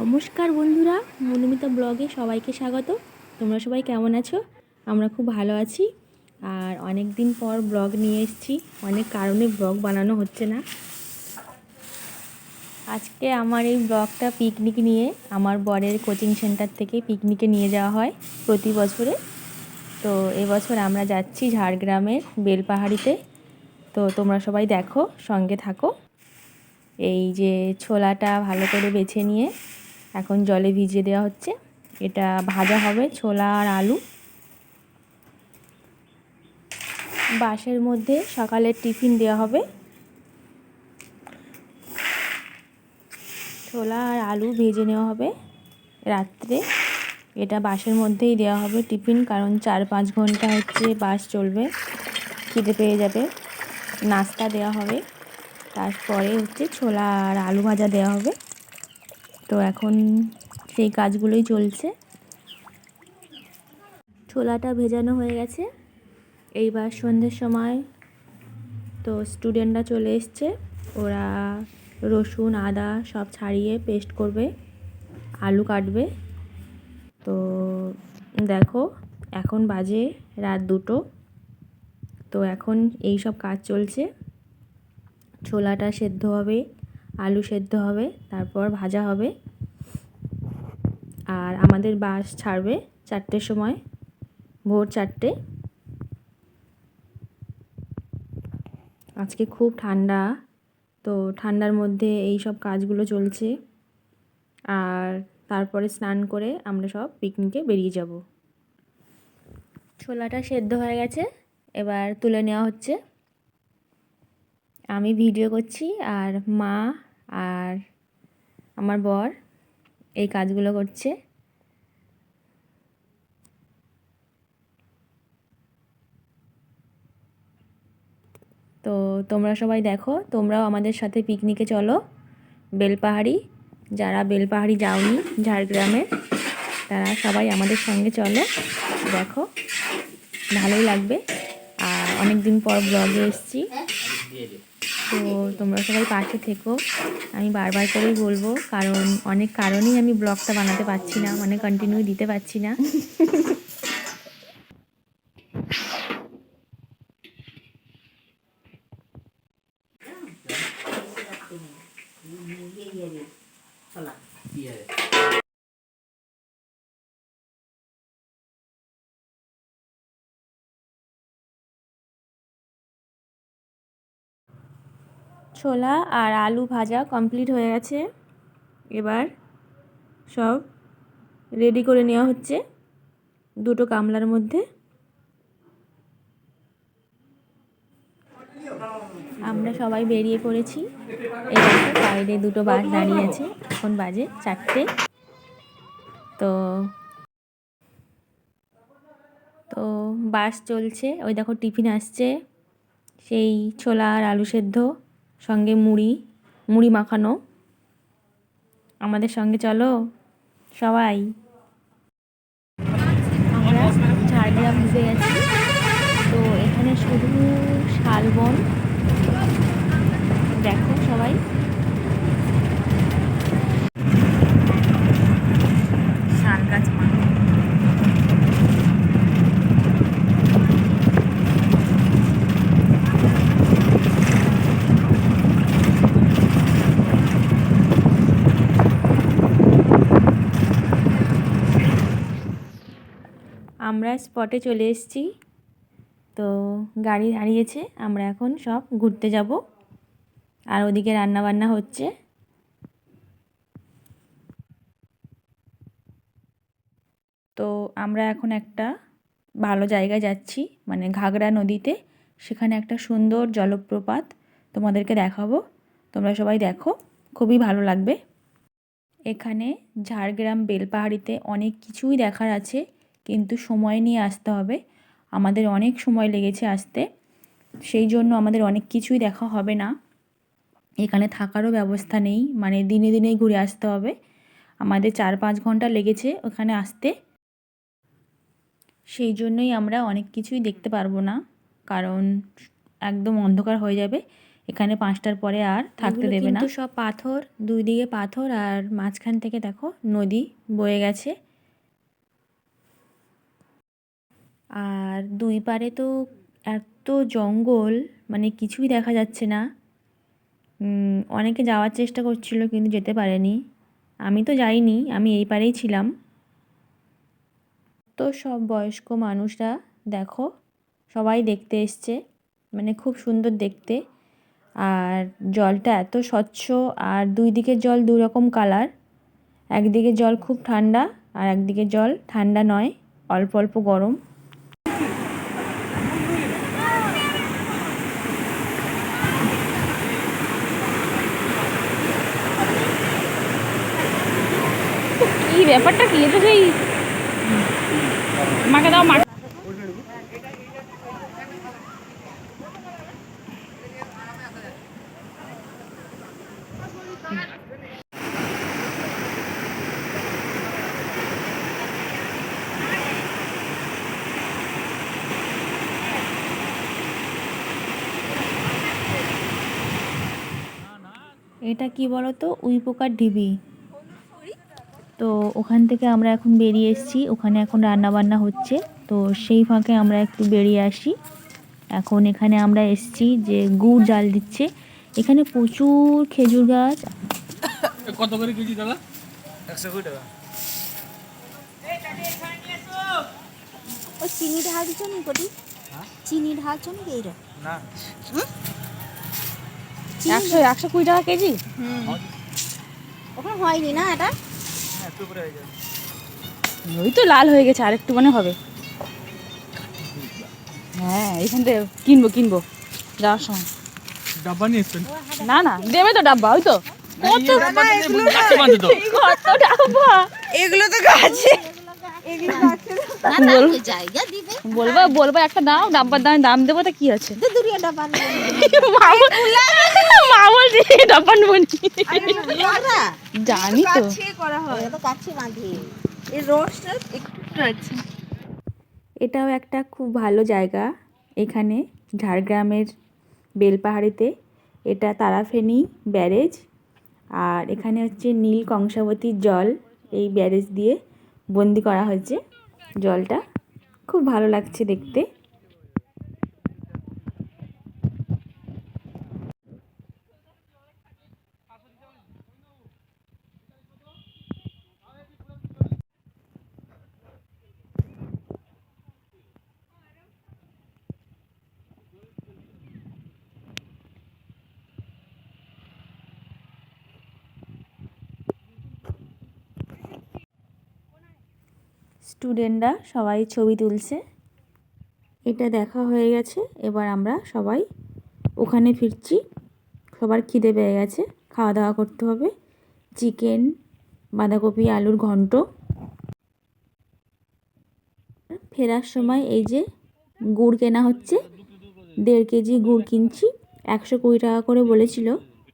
নমস্কার বন্ধুরা, মনুমিতা ব্লগে সবাইকে স্বাগত। তোমরা সবাই কেমন আছো? আমরা খুব ভালো আছি। আর অনেক দিন পর ব্লগ নিয়ে এসেছি। অনেক কারণে ব্লগ বানানো হচ্ছে না। আজকে আমার এই ব্লগটা পিকনিক নিয়ে আমার বরের কোচিং সেন্টার থেকে পিকনিকে নিয়ে যাওয়া হয় প্রতি বছরে। তো এবছর আমরা যাচ্ছি ঝাড়গ্রামের বেলপাহাড়িতে। তো তোমরা সবাই দেখো, সঙ্গে থাকো। এই যে ছোলাটা ভালো করে বেছে নিয়ে এখন জলে ভিজিয়ে দেওয়া হচ্ছে। এটা ভাজা হবে ছোলা আর আলু। বাসের মধ্যে সকালের টিফিন দেওয়া হবে। ছোলা আর আলু ভেজে নেওয়া হবে রাত্রে। এটা বাসের মধ্যেই দেওয়া হবে টিফিন, কারণ চার পাঁচ ঘণ্টা হচ্ছে বাস চলবে, খিদে পেয়ে যাবে। নাস্তা দেওয়া হবে, তারপরে হচ্ছে ছোলা আর আলু ভাজা দেওয়া হবে। তো এখন সেই কাজগুলোই চলছে। ছোলাটা ভেজানো হয়ে গেছে। এইবার সন্ধ্যের সময় তো স্টুডেন্টরা চলে এসছে। ওরা রসুন, আদা সব ছাড়িয়ে পেস্ট করবে, আলু কাটবে। তো দেখো, এখন বাজে রাত দুটো। তো এখন এই সব কাজ চলছে। ছোলাটা সেদ্ধ হবে। আলু সেদ্ধ হবে, তারপর ভাজা হবে। আর আমাদের বাস ছাড়বে চারটের সময়, ভোর চারটে। আজকে খুব ঠান্ডা, তো ঠান্ডার মধ্যে এই সব কাজগুলো চলছে। আর তারপরে স্নান করে আমরা সব পিকনিকে বেরিয়ে যাব। ছোলাটা সেদ্ধ হয়ে গেছে, এবার তুলে নেওয়া হচ্ছে। আমি ভিডিও করছি আর মা আর আমার বর এই কাজগুলো করছে। তো তোমরা সবাই দেখো, তোমরাও আমাদের সাথে পিকনিকে চলো। বেলপাহাড়ি, যারা বেলপাহাড়ি যাওনি ঝাড়গ্রামে, তারা সবাই আমাদের সঙ্গে চলো, দেখো। ভালোই লাগবে। আর অনেক দিন পর ব্লগে এসেছি। তো তোমরা সবাই পাশে থেকো। আমি বারবার করেই বলব, কারণ অনেক কারণেই আমি ব্লগটা বানাতে পারছি না মানে কন্টিনিউ দিতে পারছি না। ছোলা আর আলু ভাজা কমপ্লিট হয়ে গেছে। এবার সব রেডি করে নেওয়া হচ্ছে দুটো গামলার মধ্যে। আমরা সবাই বেরিয়ে পড়েছি। এবার বাইরে দুটো বাস দাঁড়িয়ে আছে। এখন বাজে চারটে। তো তো বাস চলছে। ওই দেখো, টিফিন আসছে। সেই ছোলা আর আলু সেদ্ধ। সঙ্গে মুড়ি মুড়ি মাখানো। আমাদের সঙ্গে চলো, সবাই। আমরা ঝাড়গ্রাম ঢুকে গেছি। তো এখানে শুধু শালবন। দেখো সবাই। আমরা স্পটে চলে এসেছি। তো গাড়ি দাঁড়িয়েছে আমরা এখন সব ঘুরতে যাব। আর ওদিকে রান্না বান্না হচ্ছে। তো আমরা এখন একটা ভালো জায়গায় যাচ্ছি মানে ঘাগড়া নদীতে। সেখানে একটা সুন্দর জলপ্রপাত তোমাদেরকে দেখাবো। তোমরা সবাই দেখো, খুবই ভালো লাগবে। এখানে ঝাড়গ্রাম বেলপাহাড়িতে অনেক কিছুই দেখার আছে। কিন্তু সময় নিয়ে আসতে হবে। আমাদের অনেক সময় লেগেছে আসতে। সেই জন্য আমাদের অনেক কিছুই দেখা হবে না। এখানে থাকারও ব্যবস্থা নেই। মানে দিনে দিনেই ঘুরে আসতে হবে। আমাদের চার পাঁচ ঘণ্টা লেগেছে ওখানে আসতে। সেই জন্যই আমরা অনেক কিছুই দেখতে পারব না। কারণ একদম অন্ধকার হয়ে যাবে। এখানে পাঁচটার পরে আর থাকতে দেবে না। সব পাথর দুই দিকে পাথর আর মাঝখান থেকে দেখো নদী বয়ে গেছে। আর দুই পারে তো এত জঙ্গল মানে কিছুই দেখা যাচ্ছে না। অনেকে যাওয়ার চেষ্টা করছিল কিন্তু যেতে পারেনি। আমি তো যাইনি, আমি এই পারেই ছিলাম। তো সব বয়স্ক মানুষরা, দেখো, সবাই দেখতে এসছে মানে খুব সুন্দর দেখতে। আর জলটা এত স্বচ্ছ, আর দুই দিকের জল দু রকম কালার। একদিকে জল খুব ঠান্ডা, আর একদিকে জল ঠান্ডা নয়, অল্প অল্প গরম কি ব্যাপারটা কি? এটা সেই মাকে দাও মা এটা কি বলো তো উই পোকার ঢিবি। তো ওখান থেকে আমরা এখন বেরিয়ে এসেছি। ওখানে এখন রান্না বান্না হচ্ছে। তো সেই ফাঁকে আমরা একটু বেরিয়ে আসি। এখন এখানে আমরা এসেছি যে গুড় জাল দিচ্ছে। এখানে প্রচুর খেজুর গাছ। কত করে কেজি দাদা? একশো কুড়ি টাকা। ওই চিনি ঢালছ নি কটি চিনি ঢালছ নি এইটা? না। একশো একশো কুড়ি টাকা কেজি? ওখানে হয়নি না এটা? ওই তো লাল হয়ে গেছে আর একটু মানে হবে। হ্যাঁ এখান থেকে কিনবো কিনবো। যাওয়ার সময়। ডাব্বা নিয়ে এসছেন? না না দেবে তো ডাব্বা ওই তো। কত ডাব্বা গাছে তো কত এগুলো? গাছে। বলব বলব একটা দাও ডাব্বার দামে দাম দেবো তো কি আছে? তো দূরে ডাবা মা বলছি ডাব্বা নেব জানি তো। এটাও একটা খুব ভালো জায়গা। এখানে ঝাড়গ্রামের বেলপাহাড়িতে। এটা তারাফেনী ব্যারেজ। আর এখানে হচ্ছে নীল কংসাবতীর জল। এই ব্যারেজ দিয়ে বন্দি করা হয়েছে। জলটা। খুব ভালো লাগছে দেখতে। স্টুডেন্টরা সবাই ছবি তুলছে। এটা দেখা হয়ে গেছে, এবার আমরা সবাই ওখানে ফিরছি। সবার খিদে পেয়ে গেছে, খাওয়া দাওয়া করতে হবে। চিকেন, বাঁধাকপি, আলুর ঘন্ট। ফেরার সময় এই যে গুড় কেনা হচ্ছে, দেড় কেজি গুড় কিনছি। একশো কুড়ি টাকা করে বলেছিল,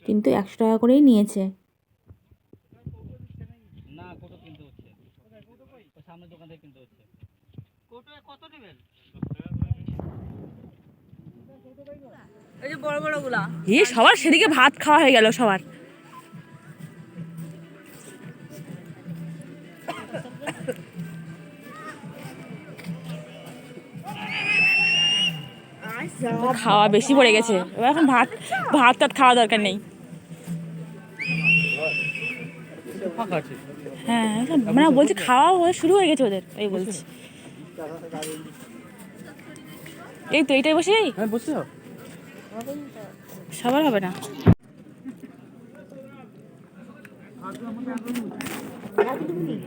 কিন্তু একশো টাকা করেই নিয়েছে না কত কিনতে হচ্ছে ওই সামনের দোকান থেকে কিনতে হচ্ছে কত কত নেবেন যে বড় বড়গুলা। এ সবার সেদিকে ভাত খাওয়া হয়ে গেল সবার। খাওয়া বেশি পড়ে গেছে। এবার এখন ভাত ভাত টাত খাওয়া দরকার নেই। হ্যাঁ মানে বলছি খাওয়া শুরু হয়ে গেছে ওদের এই বলছি। এই তো এইটাই বসে? হ্যাঁ বসে সবার হবে না?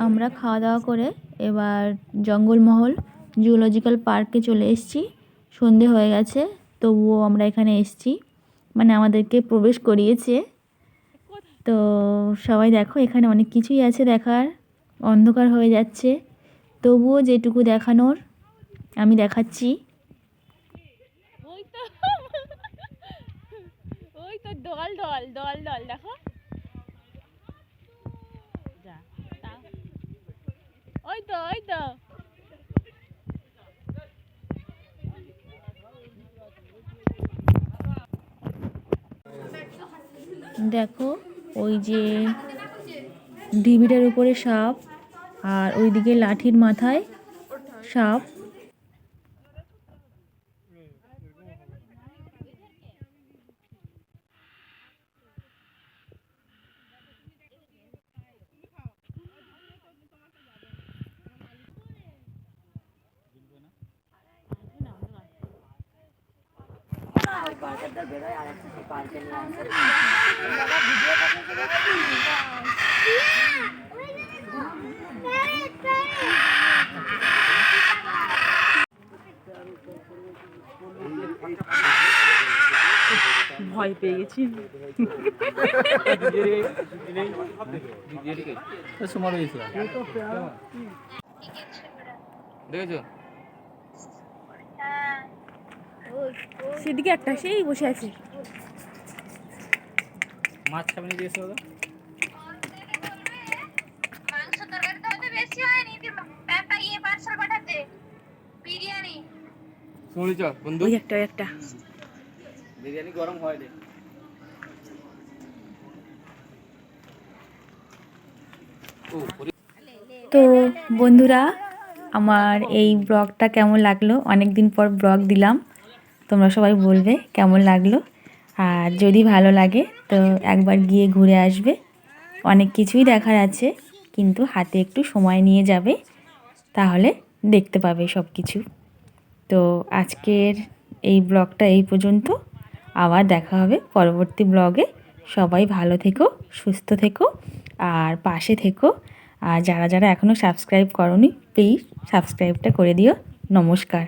আমরা খাওয়া দাওয়া করে এবার জঙ্গলমহল জুলজিক্যাল পার্কে চলে এসেছি। সন্ধে হয়ে গেছে তবুও আমরা এখানে এসেছি। মানে আমাদেরকে প্রবেশ করিয়েছে। তো সবাই দেখো এখানে অনেক কিছুই আছে দেখার। অন্ধকার হয়ে যাচ্ছে। তবুও যেটুকু দেখানোর আমি দেখাচ্ছি। ওই তো ওই তো দল দল দল দল দেখো। ওই তো। ওই তো দেখো ওই যে ঢিবিটার উপরে সাপ। আর ওইদিকে লাঠির মাথায় সাপ পেয়ে গেছি দেখেছ? সেদিকে একটা সেই বসে আছে। মাছ খাবে না দিয়েছে দাদা মাংস বেশি হয়নি ইয়ে পার্সেল পাঠাতে। বিরিয়ানি। শুনি চ বন্ধু একটা একটা। বিরিয়ানি গরম হয় রে। তো বন্ধুরা, আমার এই ব্লগটা কেমন লাগল? অনেক দিন পর ব্লগ দিলাম। তোমরা সবাই বলবে কেমন লাগল। আর যদি ভালো লাগে, তো একবার গিয়ে ঘুরে আসবে। অনেক কিছুই দেখার আছে, কিন্তু হাতে একটু সময় নিয়ে যাবে, তাহলে দেখতে পাবে সব কিছু তো আজকের এই ব্লগটা এই পর্যন্ত। আবার দেখা হবে পরবর্তী ব্লগে। সবাই ভালো থেকো, সুস্থ থেকো। আর পাশে থেকো। আর যারা যারা এখনও সাবস্ক্রাইব করনি প্লিজ সাবস্ক্রাইবটা করে দিও। নমস্কার।